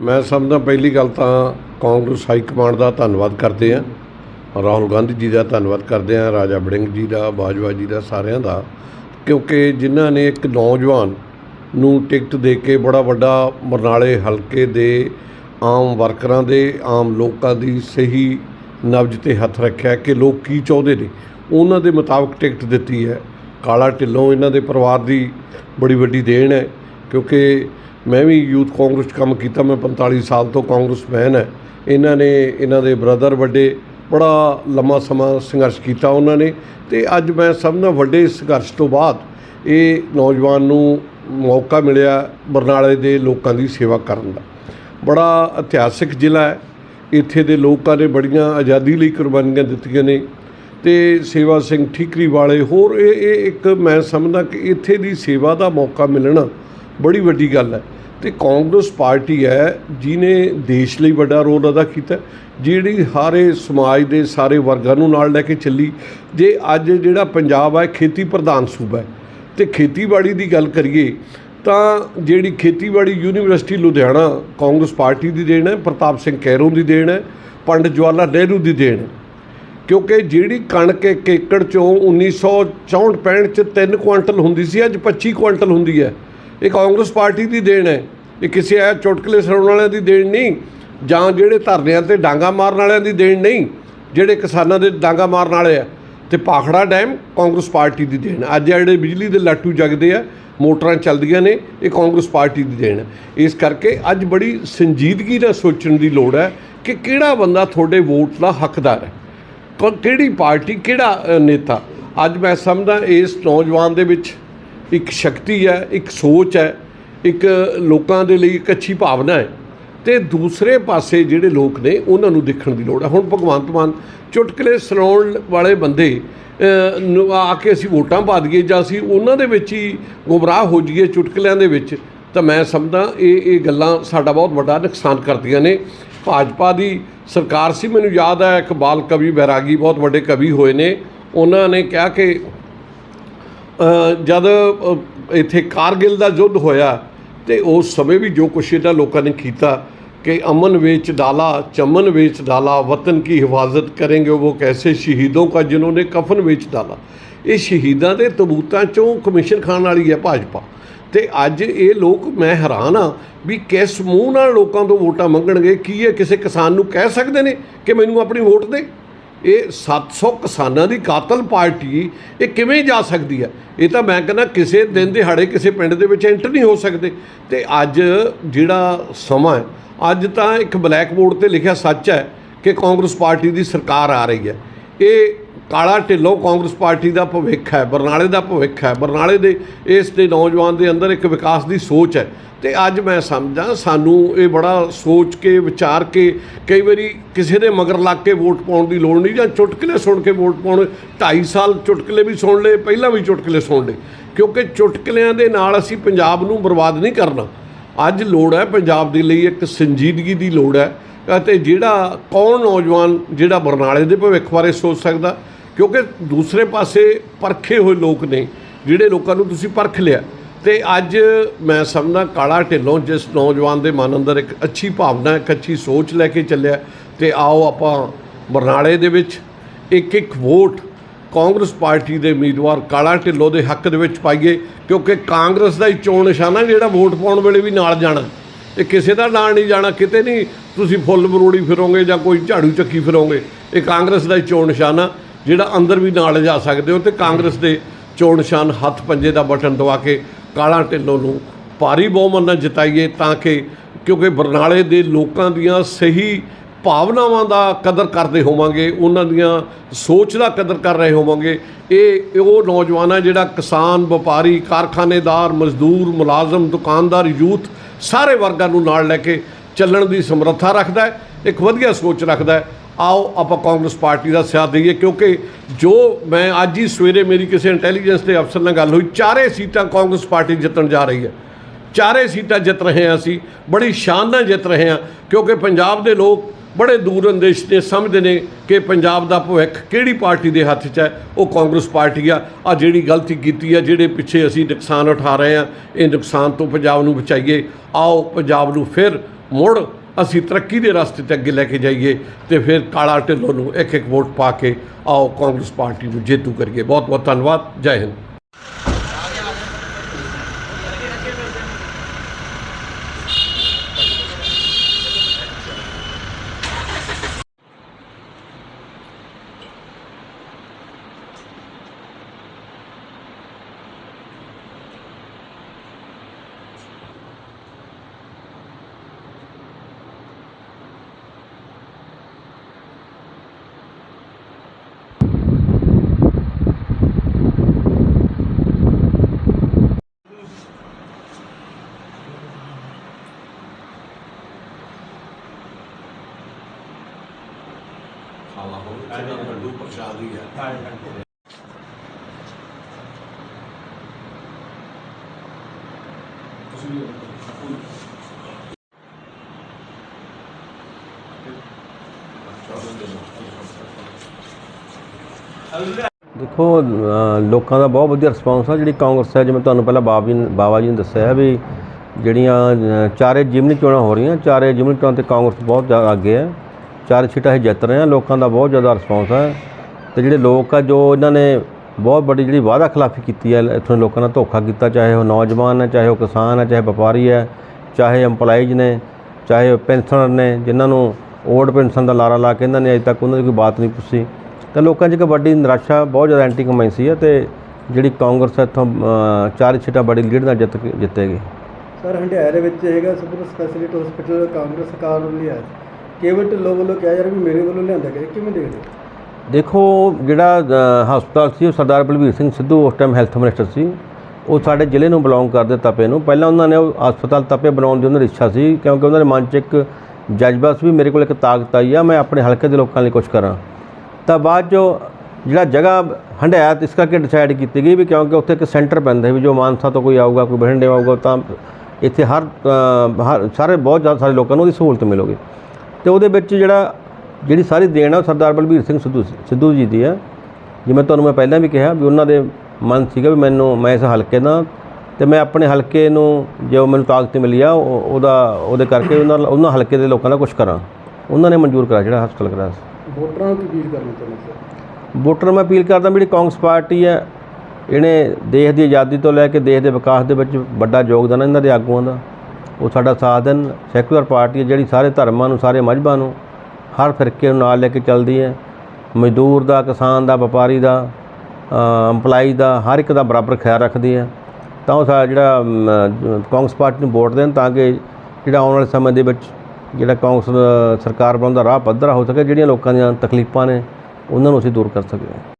ਮੈਂ ਸਮਝਦਾ ਪਹਿਲੀ ਗੱਲ ਤਾਂ ਕਾਂਗਰਸ ਹਾਈ ਕਮਾਂਡ ਦਾ ਧੰਨਵਾਦ ਕਰਦੇ ਹਾਂ ਰਾਹੁਲ ਗਾਂਧੀ ਜੀ ਦਾ ਧੰਨਵਾਦ ਕਰਦੇ ਹਾਂ ਰਾਜਾ ਬੜਿੰਗ ਜੀ ਦਾ, ਬਾਜਵਾ ਜੀ ਦਾ, ਸਾਰਿਆਂ ਦਾ। ਕਿਉਂਕਿ ਜਿਨ੍ਹਾਂ ਨੇ ਇੱਕ ਨੌਜਵਾਨ ਨੂੰ ਟਿਕਟ ਦੇ ਕੇ ਬੜਾ ਵੱਡਾ ਬਰਨਾਲੇ ਹਲਕੇ ਦੇ ਆਮ ਵਰਕਰਾਂ ਦੇ, ਆਮ ਲੋਕਾਂ ਦੀ ਸਹੀ ਨਬਜ ਤੇ ਹੱਥ ਰੱਖਿਆ ਕਿ ਲੋਕ ਕੀ ਚਾਹੁੰਦੇ ਨੇ। ਉਹਨਾਂ ਦੇ ਮੁਤਾਬਕ ਟਿਕਟ ਦਿੱਤੀ ਹੈ। ਕਾਲਾ ਢਿੱਲੋਂ ਇਹਨਾਂ ਦੇ ਪਰਿਵਾਰ ਦੀ ਬੜੀ ਵੱਡੀ ਦੇਣ ਹੈ। ਕਿਉਂਕਿ ਮੈਂ ਵੀ ਯੂਥ ਕਾਂਗਰਸ 'ਚ ਕੰਮ ਕੀਤਾ, ਮੈਂ 45 ਸਾਲ ਤੋਂ ਕਾਂਗਰਸਮੈਨ ਹੈ। ਇਹਨਾਂ ਨੇ, ਇਹਨਾਂ ਦੇ ਬ੍ਰਦਰ ਵੱਡੇ, ਬੜਾ ਲੰਮਾ ਸਮਾਂ ਸੰਘਰਸ਼ ਕੀਤਾ ਉਹਨਾਂ ਨੇ ਤੇ ਅੱਜ ਮੈਂ ਸਭ ਨਾਲ ਵੱਡੇ ਸੰਘਰਸ਼ ਤੋਂ ਬਾਅਦ ਇਹ ਨੌਜਵਾਨ ਨੂੰ ਮੌਕਾ ਮਿਲਿਆ ਬਰਨਾਲੇ ਦੇ ਲੋਕਾਂ ਦੀ ਸੇਵਾ ਕਰਨ ਦਾ। ਬੜਾ ਇਤਿਹਾਸਿਕ ਜ਼ਿਲ੍ਹਾ ਹੈ। ਇੱਥੇ ਦੇ ਲੋਕਾਂ ਨੇ ਬੜੀਆਂ ਆਜ਼ਾਦੀ ਲਈ ਕੁਰਬਾਨੀਆਂ ਦਿੱਤੀਆਂ ਨੇ ਤੇ ਸੇਵਾ ਸਿੰਘ ਠੀਕਰੀ ਵਾਲੇ, ਹੋਰ ਇਹ ਇਹ ਇੱਕ ਮੈਂ ਸਮਝਦਾ ਕਿ ਇੱਥੇ ਦੀ ਸੇਵਾ ਦਾ ਮੌਕਾ ਮਿਲਣਾ ਬੜੀ ਵੱਡੀ ਗੱਲ ਹੈ। ਤੇ ਕਾਂਗਰਸ ਪਾਰਟੀ ਹੈ, ਜਿਹਨੇ ਦੇਸ਼ ਲਈ ਵੱਡਾ ਰੋਲ ਅਦਾ ਕੀਤਾ, ਜਿਹੜੀ ਸਾਰੇ ਸਮਾਜ ਦੇ ਸਾਰੇ ਵਰਗਾਂ ਨੂੰ ਨਾਲ ਲੈ ਕੇ ਚੱਲੀ। ਜੇ ਅੱਜ ਜਿਹੜਾ ਪੰਜਾਬ ਹੈ, ਖੇਤੀ ਪ੍ਰਧਾਨ ਸੂਬਾ ਹੈ, ਤੇ ਖੇਤੀਬਾੜੀ ਦੀ ਗੱਲ ਕਰੀਏ, ਤਾਂ ਜਿਹੜੀ ਖੇਤੀਬਾੜੀ ਯੂਨੀਵਰਸਿਟੀ ਲੁਧਿਆਣਾ ਕਾਂਗਰਸ ਪਾਰਟੀ ਦੀ ਦੇਣ ਹੈ, ਪ੍ਰਤਾਪ ਸਿੰਘ ਕੈਰੋਂ ਦੀ ਦੇਣ ਹੈ, ਪੰਡਿਤ ਜਵਾਹਰ ਲਾਲ ਨਹਿਰੂ ਦੀ ਦੇਣ ਹੈ। ਕਿਉਂਕਿ ਜਿਹੜੀ ਕਣਕ ਇੱਕ ਏਕੜ ਚੋਂ 1964 65 ਚ 3 ਕੁਆਂਟਲ ਹੁੰਦੀ ਸੀ, ਅੱਜ 25 ਕੁਆਂਟਲ ਹੁੰਦੀ ਹੈ। ਇਹ ਕਾਂਗਰਸ ਪਾਰਟੀ ਦੀ ਦੇਣ ਹੈ। ਇਹ ਕਿਸੇ ਆ ਚੁਟਕਲੇ ਸੁਣਾਉਣ ਵਾਲਿਆਂ ਦੀ ਦੇਣ ਨਹੀਂ, ਜਾਂ ਜਿਹੜੇ ਧਰਨਿਆਂ ਤੇ ਡਾਂਗਾ ਮਾਰਨ ਵਾਲਿਆਂ ਦੀ ਦੇਣ ਨਹੀਂ, ਜਿਹੜੇ ਕਿਸਾਨਾਂ ਦੇ ਡਾਂਗਾ ਮਾਰਨ ਵਾਲੇ ਆ। ਤੇ ਪਾਖੜਾ ਡੈਮ ਕਾਂਗਰਸ ਪਾਰਟੀ ਦੀ ਦੇਣ। ਅੱਜ ਜਿਹੜੇ ਬਿਜਲੀ ਦੇ ਲਾਟੂ ਜਗਦੇ ਆ, ਮੋਟਰਾਂ ਚੱਲਦੀਆਂ ਨੇ, ਇਹ ਕਾਂਗਰਸ ਪਾਰਟੀ ਦੀ ਦੇਣ। ਹੈ। ਇਸ ਕਰਕੇ ਅੱਜ ਬੜੀ ਸੰਜੀਦਗੀ ਨਾਲ ਸੋਚਣ ਦੀ ਲੋੜ ਹੈ ਕਿ ਕਿਹੜਾ ਬੰਦਾ ਤੁਹਾਡੇ ਵੋਟ ਦਾ ਹੱਕਦਾਰ ਹੈ। ਕੌਣ ਕਿਹੜੀ ਪਾਰਟੀ, ਕਿਹੜਾ ਨੇਤਾ? ਅੱਜ ਮੈਂ ਸਮਝਦਾ ਇਸ ਨੌਜਵਾਨ ਦੇ ਵਿੱਚ ਇੱਕ ਸ਼ਕਤੀ ਹੈ, ਇੱਕ ਸੋਚ ਹੈ, ਇੱਕ ਲੋਕਾਂ ਦੇ ਲਈ ਇੱਕ ਅੱਛੀ ਭਾਵਨਾ ਹੈ। ਤੇ ਦੂਸਰੇ ਪਾਸੇ ਜਿਹੜੇ ਲੋਕ ਨੇ, ਉਹਨਾਂ ਨੂੰ ਦੇਖਣ ਦੀ ਲੋੜ ਹੈ। ਹੁਣ ਭਗਵੰਤ ਮਾਨ ਚੁਟਕਲੇ ਸੁਣਾਉਣ ਵਾਲੇ ਬੰਦੇ ਨੂੰ ਆ ਕੇ ਅਸੀਂ ਵੋਟਾਂ ਪਾ ਦਈਏ ਜਾਂ ਅਸੀਂ ਉਹਨਾਂ ਦੇ ਵਿੱਚ ਹੀ ਗੁੰਮਰਾਹ ਹੋ ਜਾਈਏ ਚੁਟਕਲਿਆਂ ਦੇ ਵਿੱਚ, ਤਾਂ ਮੈਂ ਸਮਝਦਾ ਇਹ ਇਹ ਗੱਲਾਂ ਸਾਡਾ ਬਹੁਤ ਵੱਡਾ ਨੁਕਸਾਨ ਕਰਦੀਆਂ ਨੇ। ਭਾਜਪਾ ਦੀ ਸਰਕਾਰ ਸੀ, ਮੈਨੂੰ ਯਾਦ ਹੈ ਇੱਕ ਬਾਲ ਕਵੀ ਬੈਰਾਗੀ, ਬਹੁਤ ਵੱਡੇ ਕਵੀ ਹੋਏ ਨੇ। ਉਹਨਾਂ ਨੇ ਕਿਹਾ ਕਿ ਜਦ ਇੱਥੇ ਕਾਰਗਿਲ ਦਾ ਯੁੱਧ ਹੋਇਆ ਤੇ ਉਸ ਸਮੇਂ ਵੀ ਜੋ ਕੁਛ ਇਹਦਾ ਲੋਕਾਂ ਨੇ ਕੀਤਾ ਕਿ ਅਮਨ ਵੇਚ ਡਾਲਾ, ਚਮਨ ਵੇਚ ਡਾਲਾ, ਵਤਨ ਕੀ ਹਿਫਾਜ਼ਤ ਕਰेंगे ਉਹ ਕੈਸੇ ਸ਼ਹੀਦੋਂ ਕਾ ਜਿਨ੍ਹਾਂ ਨੇ ਕਫਨ ਵੇਚ ਡਾਲਾ। ਇਹ ਸ਼ਹੀਦਾਂ ਦੇ ਤਬੂਤਾਂ ਚੋਂ ਕਮਿਸ਼ਨ ਖਾਣ ਵਾਲੀ ਹੈ ਭਾਜਪਾ। ਤੇ ਅੱਜ ਇਹ ਲੋਕ, ਮੈਂ ਹੈਰਾਨ ਆ ਵੀ ਕਿਸ ਮੂੰਹ ਨਾਲ ਲੋਕਾਂ ਤੋਂ ਵੋਟਾਂ ਮੰਗਣਗੇ, ਕੀ ਇਹ ਕਿਸੇ ਕਿਸਾਨ ਨੂੰ ਕਹਿ ਸਕਦੇ ਨੇ ਕਿ ਮੈਨੂੰ ਆਪਣੀ ਵੋਟ ਦੇ? ਇਹ 700 ਕਿਸਾਨਾਂ ਦੀ ਕਾਤਲ ਪਾਰਟੀ ਇਹ ਕਿਵੇਂ ਜਾ ਸਕਦੀ ਹੈ? ਇਹ ਤਾਂ ਮੈਂ ਕਹਿੰਦਾ ਕਿਸੇ ਦਿਨ ਦਿਹਾੜੇ ਕਿਸੇ ਪਿੰਡ ਦੇ ਵਿੱਚ ਐਂਟਰ ਨਹੀਂ ਹੋ ਸਕਦੇ। ਤੇ ਅੱਜ ਜਿਹੜਾ ਸਮਾਂ ਹੈ, ਅੱਜ ਤਾਂ ਇੱਕ ਬਲੈਕ ਬੋਰਡ ਤੇ ਲਿਖਿਆ ਸੱਚ ਹੈ ਕਿ ਕਾਂਗਰਸ ਪਾਰਟੀ ਦੀ ਸਰਕਾਰ ਆ ਰਹੀ ਹੈ। ਇਹ ਕਾਲਾ ਢਿੱਲੋਂ ਕਾਂਗਰਸ ਪਾਰਟੀ ਦਾ ਭਵਿੱਖ ਹੈ, ਬਰਨਾਲੇ ਦਾ ਭਵਿੱਖ ਹੈ। ਬਰਨਾਲੇ ਦੇ ਇਸ ਦੇ ਨੌਜਵਾਨ ਦੇ ਅੰਦਰ ਇੱਕ ਵਿਕਾਸ ਦੀ ਸੋਚ ਹੈ। ਤੇ ਅੱਜ ਮੈਂ ਸਮਝਾਂ ਸਾਨੂੰ ਇਹ ਬੜਾ ਸੋਚ ਕੇ, ਵਿਚਾਰ ਕੇ ਕਈ ਵਾਰੀ ਕਿਸੇ ਦੇ ਮਗਰ ਲੱਗ ਕੇ ਵੋਟ ਪਾਉਣ ਦੀ ਲੋੜ ਨਹੀਂ ਜਾਂ ਚੁਟਕਲੇ ਸੁਣ ਕੇ ਵੋਟ ਪਾਉਣ। 2.5 ਸਾਲ ਚੁਟਕਲੇ ਵੀ ਸੁਣ ਲਏ, ਪਹਿਲਾਂ ਵੀ ਚੁਟਕਲੇ ਸੁਣ ਲਏ। ਕਿਉਂਕਿ ਚੁਟਕਲਿਆਂ ਦੇ ਨਾਲ ਅਸੀਂ ਪੰਜਾਬ ਨੂੰ ਬਰਬਾਦ ਨਹੀਂ ਕਰਨਾ। ਅੱਜ ਲੋੜ ਹੈ ਪੰਜਾਬ ਦੇ ਲਈ ਇੱਕ ਸੰਜੀਦਗੀ ਦੀ ਲੋੜ ਹੈ। ਅਤੇ ਜਿਹੜਾ ਕੌਣ ਨੌਜਵਾਨ, ਜਿਹੜਾ ਬਰਨਾਲੇ ਦੇ ਭਵਿੱਖ ਬਾਰੇ ਸੋਚ ਸਕਦਾ ਕਿਉਂਕਿ ਦੂਸਰੇ ਪਾਸੇ ਪਰਖੇ ਹੋਏ ਲੋਕ ਨੇ, ਜਿਹੜੇ ਲੋਕਾਂ ਨੂੰ ਤੁਸੀਂ ਪਰਖ ਲਿਆ। ਤੇ ਅੱਜ ਮੈਂ ਸਮਝਣਾ ਕਾਲਾ ਢਿੱਲੋਂ, ਜਿਸ ਨੌਜਵਾਨ ਦੇ ਮਨ ਅੰਦਰ ਇੱਕ ਅੱਛੀ ਭਾਵਨਾ, ਇੱਕ ਅੱਛੀ ਸੋਚ ਲੈ ਕੇ ਚੱਲਿਆ, ਤੇ ਆਓ ਆਪਾਂ ਬਰਨਾਲੇ ਦੇ ਵਿੱਚ ਇੱਕ ਇੱਕ ਵੋਟ ਕਾਂਗਰਸ ਪਾਰਟੀ ਦੇ ਉਮੀਦਵਾਰ ਕਾਲਾ ਢਿੱਲੋਂ ਦੇ ਹੱਕ ਦੇ ਵਿੱਚ ਪਾਈਏ, ਕਿਉਂਕਿ ਕਾਂਗਰਸ ਦਾ ਹੀ ਚੋਣ ਨਿਸ਼ਾਨਾ ਜਿਹੜਾ ਵੋਟ ਪਾਉਣ ਵੇਲੇ ਵੀ ਨਾਲ ਜਾਣਾ। ਇਹ ਕਿਸੇ ਦਾ ਨਾਲ ਨਹੀਂ ਜਾਣਾ, ਕਿਤੇ ਨਹੀਂ ਤੁਸੀਂ ਫੁੱਲ ਮਰੋੜੀ ਫਿਰੋਗੇ ਜਾਂ ਕੋਈ ਝਾੜੂ ਚੱਕੀ ਫਿਰੋਗੇ, ਇਹ ਕਾਂਗਰਸ ਦਾ ਹੀ ਚੋਣ ਨਿਸ਼ਾਨਾ। ਜਿਹੜਾ ਅੰਦਰ ਵੀ ਨਾਲ ਜਾ ਸਕਦੇ ਹੋ ਤੇ ਕਾਂਗਰਸ ਦੇ ਚੋਣ ਨਿਸ਼ਾਨ ਹੱਥ ਪੰਜੇ ਦਾ ਬਟਨ ਦਵਾ ਕੇ ਕਾਲਾ ਢਿੱਲੋਂ ਨੂੰ ਭਾਰੀ ਬਹੁਮਤ ਨਾਲ ਜਿਤਾਈਏ ਤਾਂ ਕਿ ਕਿਉਂਕਿ ਬਰਨਾਲੇ ਦੇ ਲੋਕਾਂ ਦੀਆਂ ਸਹੀ ਭਾਵਨਾਵਾਂ ਦਾ ਕਦਰ ਕਰਦੇ ਹੋਵਾਂਗੇ, ਉਹਨਾਂ ਦੀਆਂ ਸੋਚ ਦਾ ਕਦਰ ਕਰ ਰਹੇ ਹੋਵਾਂਗੇ। ਇਹ, ਉਹ ਨੌਜਵਾਨ ਹੈ ਜਿਹੜਾ ਕਿਸਾਨ, ਵਪਾਰੀ, ਕਾਰਖਾਨੇਦਾਰ, ਮਜ਼ਦੂਰ, ਮੁਲਾਜ਼ਮ, ਦੁਕਾਨਦਾਰ, ਯੂਥ ਸਾਰੇ ਵਰਗਾਂ ਨੂੰ ਨਾਲ ਲੈ ਕੇ ਚੱਲਣ ਦੀ ਸਮਰੱਥਾ ਰੱਖਦਾ ਹੈ, ਇੱਕ ਵਧੀਆ ਸੋਚ ਰੱਖਦਾ ਹੈ। ਆਓ, ਆਪਾਂ ਕਾਂਗਰਸ ਪਾਰਟੀ ਦਾ ਸਾਥ ਦਈਏ, ਕਿਉਂਕਿ ਜੋ ਮੈਂ ਅੱਜ ਹੀ ਸਵੇਰੇ ਮੇਰੀ ਕਿਸੇ ਇੰਟੈਲੀਜੈਂਸ ਦੇ ਅਫਸਰ ਨਾਲ ਗੱਲ ਹੋਈ, ਚਾਰੇ ਸੀਟਾਂ ਕਾਂਗਰਸ ਪਾਰਟੀ ਜਿੱਤਣ ਜਾ ਰਹੀ ਹੈ। ਚਾਰੇ ਸੀਟਾਂ ਜਿੱਤ ਰਹੇ ਹਾਂ ਅਸੀਂ, ਬੜੀ ਸ਼ਾਨ ਨਾਲ ਜਿੱਤ ਰਹੇ ਹਾਂ, ਕਿਉਂਕਿ ਪੰਜਾਬ ਦੇ ਲੋਕ ਬੜੇ ਦੂਰ ਅੰਦੇਸ਼ ਨੇ, ਸਮਝਦੇ ਨੇ ਕਿ ਪੰਜਾਬ ਦਾ ਭਵਿੱਖ ਕਿਹੜੀ ਪਾਰਟੀ ਦੇ ਹੱਥ 'ਚ ਹੈ, ਉਹ ਕਾਂਗਰਸ ਪਾਰਟੀ ਆ। ਆ ਜਿਹੜੀ ਗਲਤੀ ਕੀਤੀ ਆ, ਜਿਹੜੇ ਪਿੱਛੇ ਅਸੀਂ ਨੁਕਸਾਨ ਉਠਾ ਰਹੇ ਆ ਇਹ ਨੁਕਸਾਨ ਤੋਂ ਪੰਜਾਬ ਨੂੰ ਬਚਾਈਏ। ਆਓ, ਪੰਜਾਬ ਨੂੰ ਫਿਰ ਮੁੜ ਅਸੀਂ ਤਰੱਕੀ ਦੇ ਰਸਤੇ ਤੇ ਅੱਗੇ ਲੈ ਕੇ ਜਾਈਏ ਤੇ ਫਿਰ ਕਾਲਾ ਢਿੱਲੋਂ ਨੂੰ ਇੱਕ ਇੱਕ ਵੋਟ ਪਾ ਕੇ ਆਓ ਕਾਂਗਰਸ ਪਾਰਟੀ ਨੂੰ ਜੇਤੂ ਕਰੀਏ। ਬਹੁਤ ਬਹੁਤ ਧੰਨਵਾਦ। ਜੈ ਹਿੰਦ। ਖਾਲਾ ਹੋ ਲੱਡੂ ਪ੍ਰਸ਼ਾਦ ਹੀ ਹੈ ਦੇਖੋ ਲੋਕਾਂ ਦਾ ਬਹੁਤ ਵਧੀਆ ਰਿਸਪਾਂਸ ਆ ਜਿਹੜੀ ਕਾਂਗਰਸ ਹੈ ਜਿਵੇਂ ਤੁਹਾਨੂੰ ਪਹਿਲਾਂ ਬਾਬਾ ਜੀ ਨੇ- ਬਾਬਾ ਜੀ ਨੇ ਦੱਸਿਆ ਹੈ ਵੀ ਜਿਹੜੀਆਂ ਚਾਰੇ ਜਿਮਨੀ ਚੋਣਾਂ ਹੋ ਰਹੀਆਂ ਚਾਰੇ ਜਿਮਨੀ ਚੋਣਾਂ ਤੇ ਕਾਂਗਰਸ ਬਹੁਤ ਜ਼ਿਆਦਾ ਅੱਗੇ ਹੈ। ਚਾਰ ਸੀਟਾਂ ਇਹ ਜਿੱਤ ਰਹੇ ਆ ਲੋਕਾਂ ਦਾ ਬਹੁਤ ਜ਼ਿਆਦਾ ਰਿਸਪਾਂਸ ਹੈ ਤੇ ਜਿਹੜੇ ਲੋਕ ਆ ਜੋ ਇਹਨਾਂ ਨੇ ਬਹੁਤ ਵੱਡੀ ਜਿਹੜੀ ਵਾਅਦਾ ਖਿਲਾਫੀ ਕੀਤੀ ਹੈ ਇੱਥੋਂ ਲੋਕਾਂ ਨਾਲ ਧੋਖਾ ਕੀਤਾ ਚਾਹੇ ਉਹ ਨੌਜਵਾਨ ਹੈ ਚਾਹੇ ਉਹ ਕਿਸਾਨ ਹੈ ਚਾਹੇ ਵਪਾਰੀ ਹੈ ਚਾਹੇ EMPLOYEES ਨੇ ਚਾਹੇ ਉਹ ਪੈਨਸ਼ਨਰ ਨੇ ਜਿਨ੍ਹਾਂ ਨੂੰ ਓਲਡ ਪੈਨਸ਼ਨ ਦਾ ਲਾਰਾ ਲਾ ਕੇ ਇਹਨਾਂ ਨੇ ਅਜੇ ਤੱਕ ਉਹਨਾਂ ਦੀ ਕੋਈ ਬਾਤ ਨਹੀਂ ਪੁੱਛੀ। ਤਾਂ ਲੋਕਾਂ 'ਚ ਇੱਕ ਵੱਡੀ ਨਿਰਾਸ਼ਾ ਬਹੁਤ ਜ਼ਿਆਦਾ ਐਂਟੀ ਕਮਾਈ ਸੀ ਹੈ ਤੇ ਜਿਹੜੀ ਕਾਂਗਰਸ ਇੱਥੋਂ ਅ, ਚਾਰ ਸੀਟਾਂ ਬੜੀ ਲੀਡ ਨਾਲ ਜਿੱਤ ਕੇ ਜਿੱਤੇਗੀ ਸਰ ਹੰਡਿਆਏ ਦੇ ਵਿੱਚ ਹੈਗਾ ਸੁਪਰ ਸਪੈਸ਼ਲਿਟੀ ਹਸਪੀਟਲ ਕਾਂਗਰਸ ਸਰਕਾਰ ਨੂੰ ਲਿਆ ਕੇਵਲ ਢਿੱਲੋਂ ਵੱਲੋਂ ਕਿਹਾ ਜਾ ਰਿਹਾ ਵੀ ਮੇਰੇ ਵੱਲੋਂ ਲਿਆਂਦਾ ਗਿਆ ਕਿਵੇਂ ਦੇਖਦੇ ਹੋ? ਦੇਖੋ ਜਿਹੜਾ ਅ, ਹਸਪਤਾਲ ਸੀ ਉਹ ਸਰਦਾਰ ਬਲਵੀਰ ਸਿੰਘ ਸਿੱਧੂ ਉਸ ਟਾਈਮ ਹੈਲਥ ਮਿਨਿਸਟਰ ਸੀ। ਉਹ ਸਾਡੇ ਜ਼ਿਲ੍ਹੇ ਨੂੰ ਬਿਲੋਂਗ ਕਰਦੇ ਤਪੇ ਨੂੰ। ਪਹਿਲਾਂ ਉਹਨਾਂ ਨੇ ਉਹ ਹਸਪਤਾਲ ਤਪੇ ਬਣਾਉਣ ਦੀ ਉਹਨਾਂ ਦੀ ਇੱਛਾ ਸੀ ਕਿਉਂਕਿ ਉਹਨਾਂ ਦੇ ਮਨ 'ਚ ਇੱਕ ਜਜ਼ਬਾ ਸੀ ਵੀ ਮੇਰੇ ਕੋਲ ਇੱਕ ਤਾਕਤ ਆਈ ਆ ਮੈਂ ਆਪਣੇ ਹਲਕੇ ਦੇ ਲੋਕਾਂ ਲਈ ਕੁਝ ਕਰਾਂ। ਤਾਂ ਬਾਅਦ 'ਚੋਂ ਜਿਹੜਾ ਜਗ੍ਹਾ ਹੰਡਾਇਤ ਇਸ ਕਰਕੇ ਡਿਸਾਈਡ ਕੀਤੀ ਗਈ ਵੀ ਕਿਉਂਕਿ ਉੱਥੇ ਇੱਕ ਸੈਂਟਰ ਪੈਂਦਾ ਵੀ ਜੋ ਮਾਨਸਾ ਤੋਂ ਕੋਈ ਆਊਗਾ ਕੋਈ ਬਠਿੰਡੇ ਆਊਗਾ ਤਾਂ ਇੱਥੇ ਹਰ ਅ, ਹਰ ਸਾਰੇ ਬਹੁਤ ਜ਼ਿਆਦਾ ਸਾਰੇ ਲੋਕਾਂ ਨੂੰ ਉਹਦੀ ਸਹੂਲਤ ਮਿਲੂਗੀ। ਤੇ ਉਹਦੇ ਵਿੱਚ ਜਿਹੜਾ ਜਿਹੜੀ ਸਾਰੀ ਦੇਣ ਆ ਉਹ ਸਰਦਾਰ ਬਲਬੀਰ ਸਿੰਘ ਸਿੱਧੂ ਸਿੱਧੂ ਜੀ ਦੀ ਆ। ਜਿਵੇਂ ਤੁਹਾਨੂੰ ਮੈਂ ਪਹਿਲਾਂ ਵੀ ਕਿਹਾ ਵੀ ਉਹਨਾਂ ਦੇ ਮਨ ਸੀਗਾ ਵੀ ਮੈਨੂੰ ਮੈਂ ਇਸ ਹਲਕੇ ਦਾ ਤੇ ਮੈਂ ਆਪਣੇ ਹਲਕੇ ਨੂੰ ਜੋ ਮੈਨੂੰ ਤਾਕਤ ਮਿਲੀ ਆ ਉਹ- ਉਹਦਾ ਉਹਦੇ ਕਰਕੇ ਉਹਨਾਂ ਉਹਨਾਂ ਹਲਕੇ ਦੇ ਲੋਕਾਂ ਦਾ ਕੁਝ ਕਰਾਂ। ਉਹਨਾਂ ਨੇ ਮਨਜ਼ੂਰ ਕਰਾ ਜਿਹੜਾ ਹਸਪਤਾਲ ਕਰਾ ਵੋਟਰਾਂ ਨੂੰ ਕੀ ਅਪੀਲ ਕਰਨਾ ਚਾਹੁੰਦੇ ਸਰ ਵੋਟਰ ਮੈਂ ਅਪੀਲ ਕਰਦਾ ਵੀ ਜਿਹੜੀ ਕਾਂਗਰਸ ਪਾਰਟੀ ਹੈ ਇਹਨੇ ਦੇਸ਼ ਦੀ ਆਜ਼ਾਦੀ ਤੋਂ ਲੈ ਕੇ ਦੇਸ਼ ਦੇ ਵਿਕਾਸ ਦੇ ਵਿੱਚ ਵੱਡਾ ਯੋਗਦਾਨ ਇਹਨਾਂ ਦੇ ਆਗੂਆਂ ਦਾ। ਉਹ ਸਾਡਾ ਸਾਥ ਦੇਣ ਸੈਕੂਲਰ ਪਾਰਟੀ ਹੈ, ਜਿਹੜੀ ਸਾਰੇ ਧਰਮਾਂ ਨੂੰ, ਸਾਰੇ ਮਜ਼ਹਬਾਂ ਨੂੰ ਹਰ ਫਿਰਕੇ ਨੂੰ ਨਾਲ ਲੈ ਕੇ ਚੱਲਦੀ ਹੈ। ਮਜ਼ਦੂਰ ਦਾ, ਕਿਸਾਨ ਦਾ, ਵਪਾਰੀ ਦਾ EMPLOYEE ਦਾ, ਹਰ ਇੱਕ ਦਾ ਬਰਾਬਰ ਖਿਆਲ ਰੱਖਦੀ ਹੈ। ਤਾਂ ਉਹ ਸਾਡਾ ਜਿਹੜਾ ਕਾਂਗਰਸ ਪਾਰਟੀ ਨੂੰ ਵੋਟ ਦੇਣ ਤਾਂ ਕਿ ਜਿਹੜਾ ਆਉਣ ਵਾਲੇ ਸਮੇਂ ਦੇ ਵਿੱਚ ਜਿਹੜਾ ਕਾਂਗਰਸ ਸਰਕਾਰ ਬਣਾਉਣ ਦਾ ਰਾਹ ਪੱਧਰਾ ਹੋ ਸਕੇ, ਜਿਹੜੀਆਂ ਲੋਕਾਂ ਦੀਆਂ ਤਕਲੀਫਾਂ ਨੇ, ਉਹਨਾਂ ਨੂੰ ਅਸੀਂ ਦੂਰ ਕਰ ਸਕੀਏ।